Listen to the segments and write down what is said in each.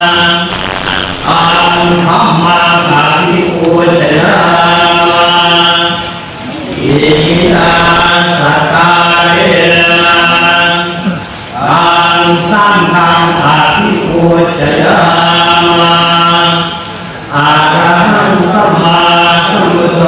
อันมาปานิปุจจยาอิทาสัตตาเรอันสังฆังปานิปุจจยาอาระหังสัมมาสัมพุทโธ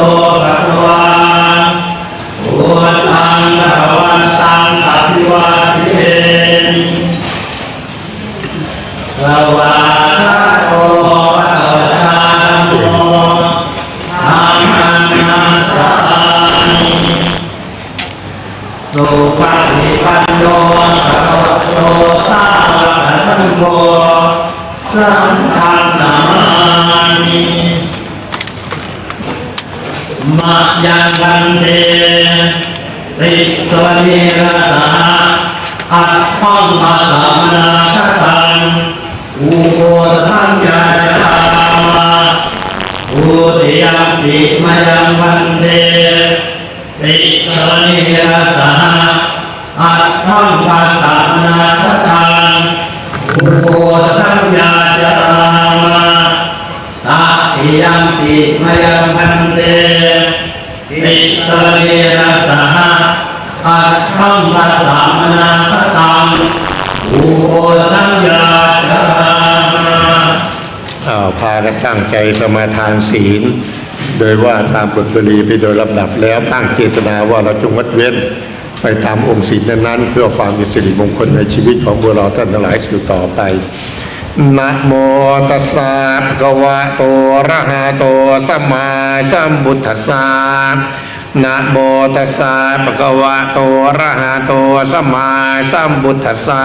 ติยัมปิมยังวันเตติสวเนระสหอัตถังปัสสะนาคตังอุโบทังยาจามาตาติยัมปิมยังวันเตติสวเนระสหอัตถังปัสสะนาคตังอุโบทังยา พากันตั้งใจสมาทานศีล โดยว่าตามบทบรีไปโดยลำดับแล้วตั้งเจตนาว่าเราจงงดเว้น ไปตามองค์ศีลนั้นๆ เพื่อความมีสิริมงคลในชีวิตของพวกเราท่านทั้งหลายสืบต่อไปนะโมตัสสะภะคะวะโตอะระหะโตสัมมาสัมพุทธัสสะนะโมตัสสะภะคะวะโตอะระหะโตสัมมาสัมพุทธัสสะ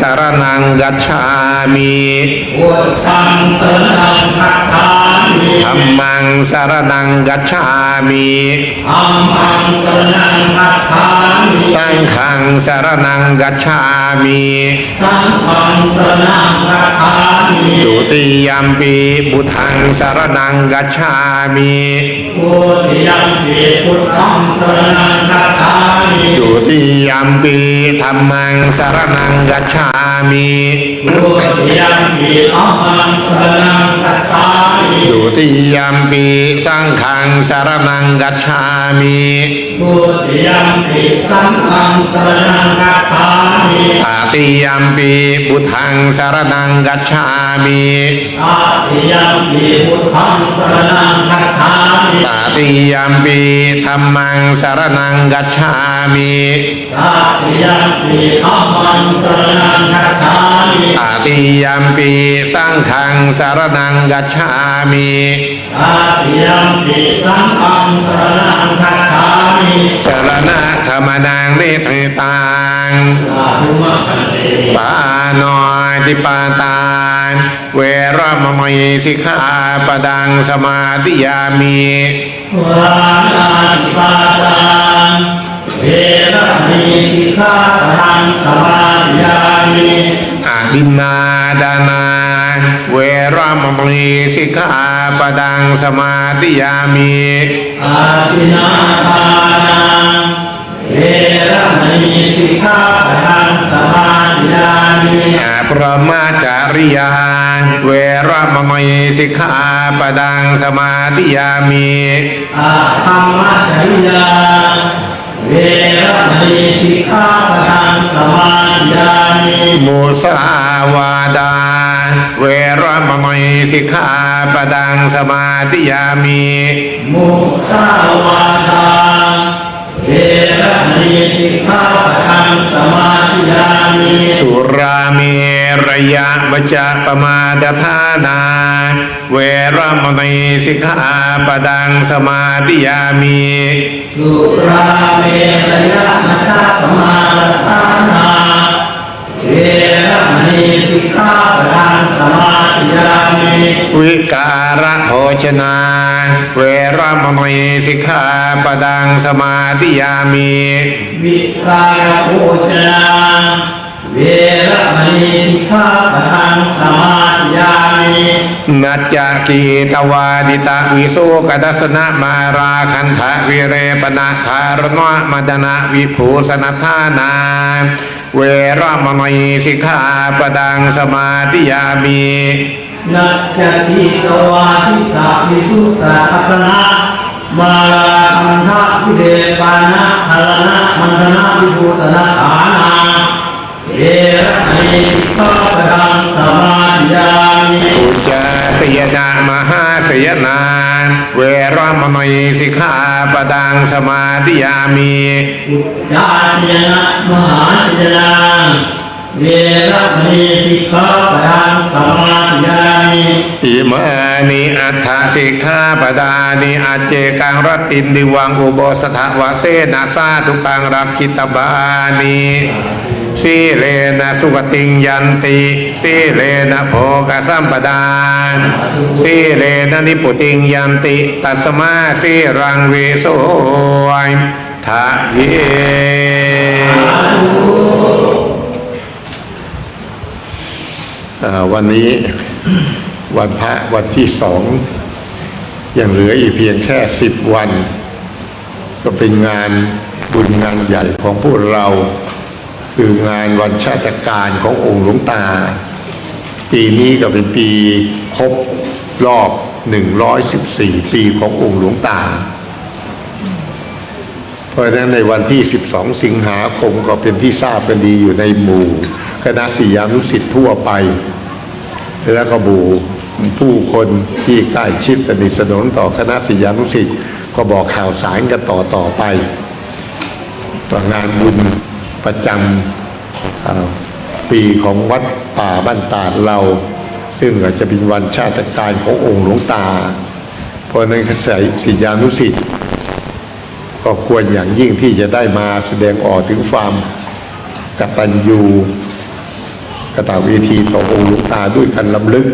สารนังกัจฉา มิพุทธังสนังคัจฉามิธัมมังสารนังกัจฉามิธัมมังสนังคัจฉามิสังฆังสารนังกัจฉามิสังฆังสนังคัจฉามิดุติยมปีบุทังสารนังกัจฉามิพุทธิยัมปิพุทธังสนังคัจฉามิดุติยมปีธัมมังสารนังกัจฉามิพุทธิยัมปิธัมมังสนังคัจฉามิดุติยมปีสังฆังสารนังกัจฉามิพุ ทธิยัมปิสังฆังสนังคัจฉามิตาติยมปีบุทังสารนังกัจฉามิอาติยัมปิพุทธังสนังคัจฉามิตาติยมปีธรรมังสารนังกัจฉามิตาติยัมปิธัมมังสนังคัจฉามิตาติยมปีสังฆังสารนังกัจฉามิ ตาติยัมปิสังฆังสนังคัจฉามิสารณะธรรมนังนิทตังสาธุมะคันเตปานอยติปาตานเวรมมยสิกขาปดังสมาธิยามิวานาติปาตังเวรมณีสิกขาปะทังสมาธิยามิอาดินนาดานา เวรมมยสิกขาปดังสมาธิยามิอาทินาทานังเวรมณีสิกขาปะทังสมาธิยามิอาปรมาจาริยาเวรมมยสิกขาปดังสมาธิยามิอาธรรมจริยา เวรมณีสิกขาปะทังสมาธิยามิมุสาวาดา เวรมมยสิกขาปดังสมาธิยามิมุสาวาทาเวรมณีสิกขาปะทังสมาธิยามิสุราเมระยะวจาปมาดทานา เวรมณีสิกขาปดังสมาธิยามิสุราเมรยะมัชฌะปมาทานา เวรมณีสิกขาปะทังสมาธิยามิวิการะโภชนา เวรมณีสิกขาปดังสมาธิยามิวิการะโภชนา เวรมณีสิกขาปะทังสมาธิยามินัจจกีตวาดิตาวิโสกดัสนะมาราคันธะวิเรปนะธารณะมดนะวิภูสนัทานาเวรมณีสิกขาปดังสมาธิยามินัจจติตวาทิตาวิสุตตะอัสนะมาลาคันทะวิเดปานะหรณะมันธนะ ระเมติข้าพดังสมาธิยามิอุจจาสยนามหาสยนานเวรมณีสิกขาปดังสมาธิยามิอุจจาเจนะมหาเจนะเวระเมติกขาพดังสมาธิยามิอิมานิอัฏฐสิกขาปดานิอัจเจกังรตินดิวังอุโบสถวะเสนาสาทุกังรักขิตบานิ สีเลนะสุขติงยันติสีเลนะโภกสัมปดานสีเลนะนิพุติงยันติ ตัสมาสีรังเวโสยทะเยวันนี้วันพระวันที่สองยังเหลืออีกเพียงแค่สิบวัน ก็เป็นงานบุญงานใหญ่ของพวกเรา คืองานวันชาติการขององค์หลวงตา ปีนี้ก็เป็นปีครบรอบ 114 ปีขององค์หลวงตา เพราะฉะนั้นในวันที่ 12 สิงหาคมก็เป็นที่ทราบกันดีอยู่ในหมู่ คณะศิยานุสิทธิ์ทั่วไป แล้วก็หมู่ผู้คนที่ใกล้ชิดสนิทสนมต่อคณะศิยานุสิทธิ์ก็บอกข่าวสารกันต่อต่อไปว่างานบุญ ประจำปีของวัดป่าบ้านตาดเรา ซึ่งอาจจะเป็นวันชาติการขององค์หลวงตา เพราะฉะนั้นศิษยานุสิทธิ์ก็ควรอย่างยิ่งที่จะได้มาแสดงออกถึงความกตัญญูกตเวทีต่อองค์หลวงตาด้วยกันลำลึก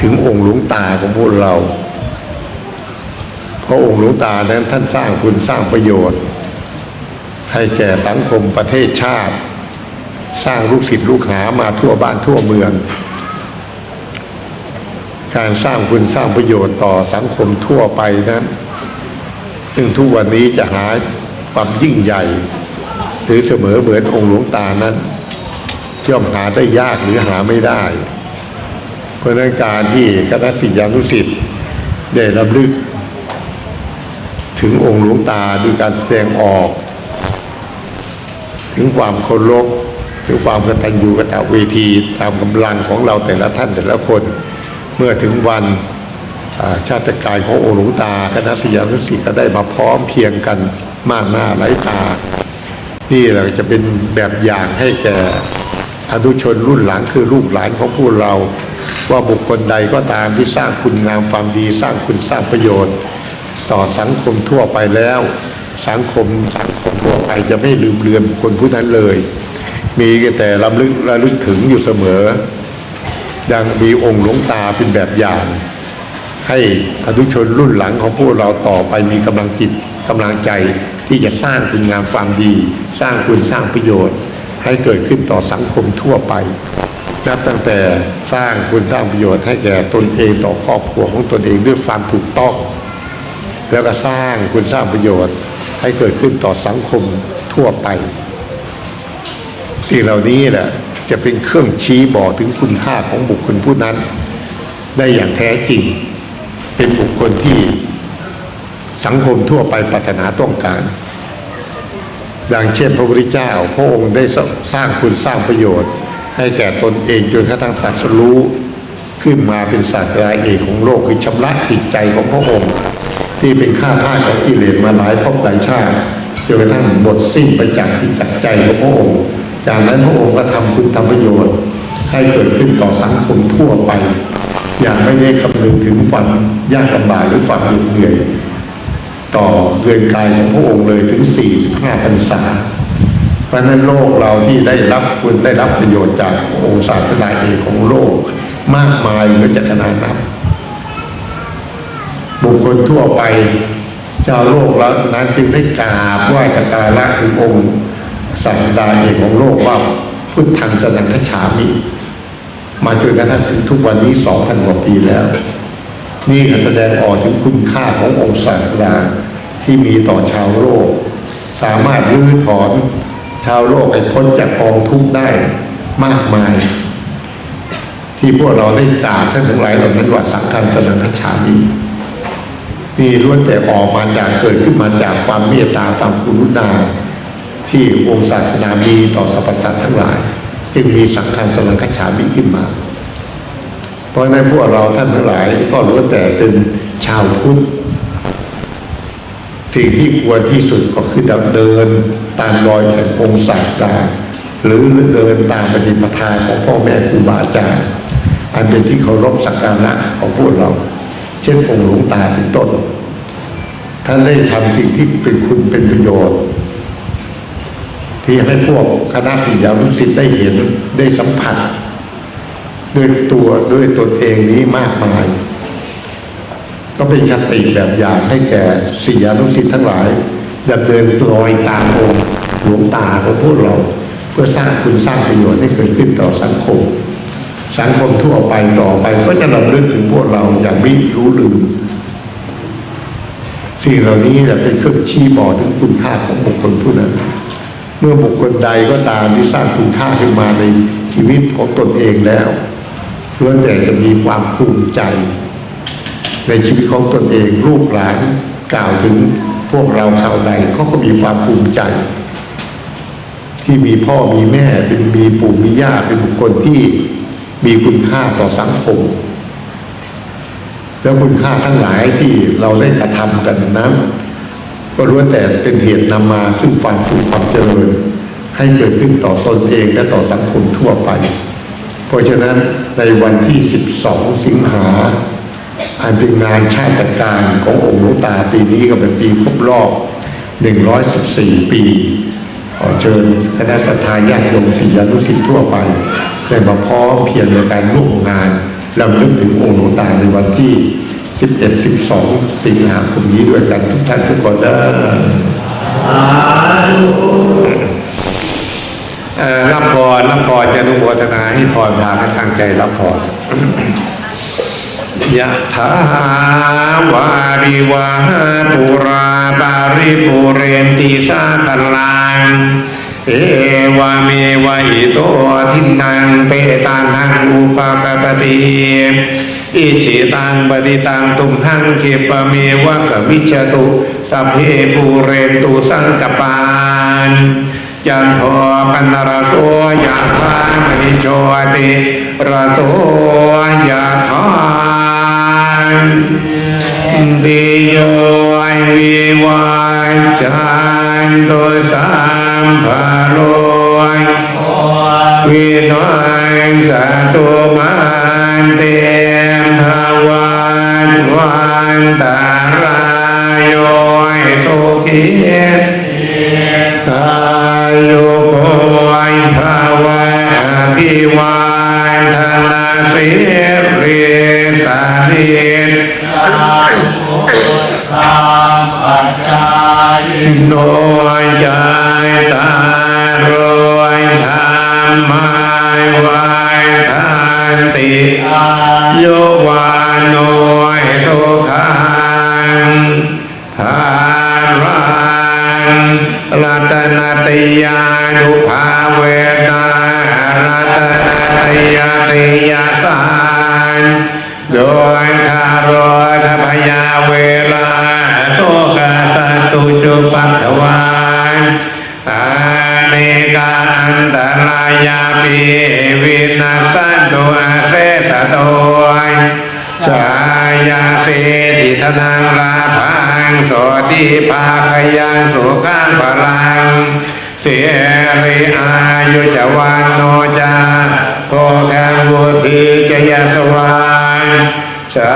ถึงองค์หลวงตาของพวกเรา เพราะองค์หลวงตานั้นท่านสร้างคุณสร้างประโยชน์ ให้แก่สังคมประเทศชาติ สร้างลูกศิษย์ลูกหามาทั่วบ้านทั่วเมือง การสร้างคุณสร้างประโยชน์ต่อสังคมทั่วไปนั้น ซึ่งทุกวันนี้จะหาความยิ่งใหญ่ หรือเสมอเหมือนองค์หลวงตานั้นย่อมหาได้ยากหรือหาไม่ได้ เพราะนั้นการที่คณะศิยานุสิทธิ์ได้รำลึก ถึงองค์หลวงตาด้วยการแสดงออก ถึงความเคารพถึงความกตัญญูกตเวทีตามกำลังของเราแต่ละท่านแต่ละคน เมื่อถึงวันชาติการขององค์หลวงตาคณะศิษยานุศิษย์ก็ได้มาพร้อมเพียงกันมากหน้าหลายตา นี่เราจะเป็นแบบอย่างให้แก่อนุชนรุ่นหลังคือลูกหลานของพวกเรา ว่าบุคคลใดก็ตามที่สร้างคุณงามความดี สร้างคุณสร้างประโยชน์ ต่อสังคมทั่วไปแล้ว สังคมสังคมทั่วไปจะไม่ลืมเลือนคคลผู้นั้นเลย มีแต่ลำลึกระลึกถึงอยู่เสมอดังมีองค์หลวงตาเป็นแบบอย่าง ให้อนุชนรุ่นหลังของพวกเราต่อไปมีกำลังจิตกำลังใจที่จะสร้างคุณงามความดี สร้างคุณสร้างประโยชน์ ให้เกิดขึ้นต่อสังคมทั่วไปนับตั้งแต่สร้างคุณสร้างประโยชน์ให้แก่ตนเองต่อครอบครัวของตนเองด้วยความถูกต้อง แล้วก็สร้างคุณสร้างประโยชน์ ให้เกิดขึ้นต่อสังคมทั่วไป สิ่งเหล่านี้แหละจะเป็นเครื่องชี้บอกถึงคุณค่าของบุคคลผู้นั้น ได้อย่างแท้จริง เป็นบุคคลที่สังคมทั่วไปปรารถนาต้องการ ดังเช่นพระพุทธเจ้า พระองค์ได้สร้างคุณสร้างประโยชน์ ให้แก่ตนเองจนกระทั่งตรัสรู้ขึ้นมาเป็นศาสตราเอกของโลกคือชำระจิตใจของพระองค์ ที่เป็นข้าทาสของกิเลสมาหลายภพหลายชาติจนกระทั่งหมดสิ้นไปจากที่จักใจของพระองค์ จากนั้นพระองค์ก็ทำคุณทำประโยชน์ ให้เกิดขึ้นต่อสังคมทั่วไป อย่างไม่ได้คำนึงถึงความยากลำบากหรือความเหนื่อย ต่อเรือนกายของพระองค์เลยถึง 45พรรษาเพราะนั้นโลกเราที่ได้รับคุณได้รับประโยชน์จากองค์ศาสนาเอกของโลก มากมายเหลือจะขนาดนับ คคลทั่วไปชาวโลกแล้วนั้นจึงได้กราบไหว้สักการะถึงองค์ศาสดาเอกของโลกว่าพุทธังสนังคฉามิ มาจนกระทั่งถึงทุกวันนี้สองพันกว่าปีแล้ว นี่ก็แสดงออกถึงคุณค่าขององค์ศาสดาที่มีต่อชาวโลก สามารถรื้อถอนชาวโลกให้พ้นจากกองทุกข์ได้มากมาย ที่พวกเราได้กราบท่านทั้งหลายเหล่านั้นว่าสังฆังสนังคฉามิ นี่ล้วนแต่ออกมาจากเกิดขึ้นมาจากความเมตตาความกรุณาที่องค์ศาสนามีต่อสรรพสัตว์ทั้งหลาย จึงมีสังฆังสนังคฉามิขึ้นมา เพราะนั้นพวกเราท่านทั้งหลายก็ล้วนแต่เป็นชาวพุทธสิ่งที่ควรที่สุดก็คือดำเดินตามรอยแห่งองค์ศาสดาหรือเดินตามปฏิปทาของพ่อแม่ครูบาอาจารย์อันเป็นที่เคารพสักการะของพวกเรา เช่นองค์หลวงตาเป็นต้น ท่านได้ทำสิ่งที่เป็นคุณเป็นประโยชน์ ที่ให้พวกคณะศิษยานุศิษย์ได้เห็นได้สัมผัสด้วยตัวด้วยตนเองนี้มากมาย ก็เป็นคติแบบอย่างให้แก่ศิษยานุศิษย์ทั้งหลายดำเนินรอยตามองค์หลวงตาของพวกเรา เพื่อสร้างคุณสร้างประโยชน์ให้เกิดขึ้นต่อสังคม สังคมทั่วไปต่อไป ก็จะรำลึกถึงพวกเราอย่างไม่รู้ลืมสิ่งเหล่านี้แหละเป็นเครื่องชี้บอกถึงคุณค่าของบุคคลผู้นั้น เมื่อบุคคลใดก็ตามที่สร้างคุณค่าขึ้นมาในชีวิตของตนเองแล้วล้วนแต่จะมีความภูมิใจ ในชีวิตของตนเองลูกหลานกล่าวถึงพวกเราข่าวใดเขาก็มีความภูมิใจ ที่มีพ่อมีแม่เป็นมีปู่มีย่าเป็นบุคคลที่ มีคุณค่าต่อสังคม แล้วคุณค่าทั้งหลายที่เราได้กระทำกันนั้นก็ล้วนแต่เป็นเหตุนำมาซึ่งความสุขความเจริญ ให้เกิดขึ้นต่อตนเองและต่อสังคมทั่วไป เพราะฉะนั้นในวันที่ 12 สิงหาอันเป็นงานชาติการขององค์หลวงตาปีนี้ก็เป็นปีครบรอบ 114 ปีขอเชิญคณะสัตยาญาติโยมศิษยานุศิษย์ทั่วไป ได้มาพร้อมเพรียงในการร่วมงานลำลึกถึงองค์หลวงตาในวันที่ 11 12 สิงหาคมนี้ด้วยกันทุกท่านทุกคนเด้อเอ่อรับพรรับพรจะอนุโมทนาให้พรพาให้ทางใจรับพรยะถาวาริวาปุราบาริปุเรนติสาคลัง เอวาเมวะอิโตทินังเปตังหังอุปกปปติอิจิตังปฏิตังตุมหังเขปเมวะสวิชตุสัพเพปูเรนตุสังกปานจันโทปนรโสยะธามณิโชติรโสยะธา ดิโยวิวาจันตุสัมภารวินัยสัตุมา วานโนยสุขังทานรังรัตนติยานุภาเวนารัตนติยาติยาสานโดยคารอยขพยาเวลาโสกสันตุจุปัตถวานอา กาอันตรายาปีวินาสันตุอาเสสะโตยชายาเสติธนังลาพังโสติภาคยังสุขังพลังเสรีอายุจวันโนจาโพคังบุธีจยสวานชา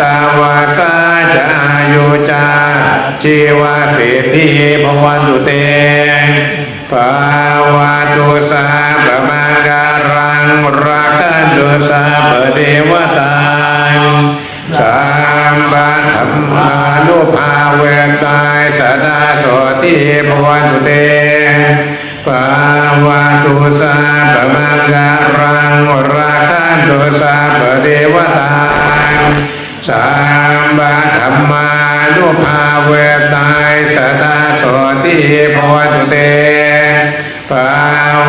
ตาวาสาจายุจาชีวาสิทธิภวันตุเต ภาวะตุสาปะมังการังรักันตุสาปะเดวตาสัมบัติธรรมานุภาเวตายสดาโสติภวันตุเตปาวาตุสาปะมังการังราคันตุสาปะเดวตาสัมบัติธรรมานุภาเวตายสตาโสติภวตุเต ปา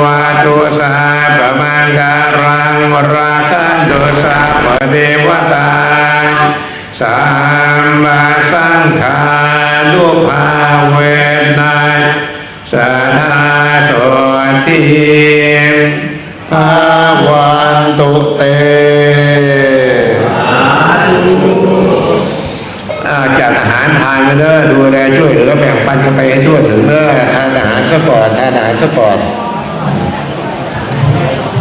วาตุสาปะมังการังราคันตุสาปะเดวตาสัมมาสังฆานุภาเวตายสทาโสติภาวันตุเตอ่า จัดอาหารทานกันเด้อดูแลช่วยเหลือแบ่งปันกันไปให้ทั่วถึงเด้อทานอาหารซะก่อนทานอาหารซะก่อน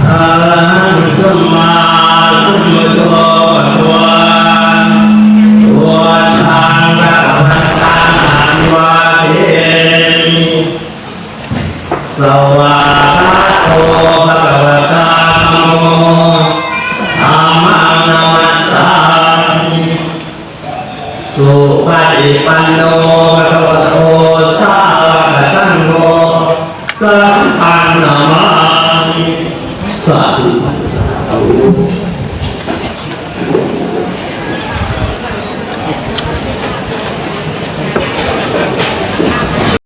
อะระหังสัมมาสัมพุ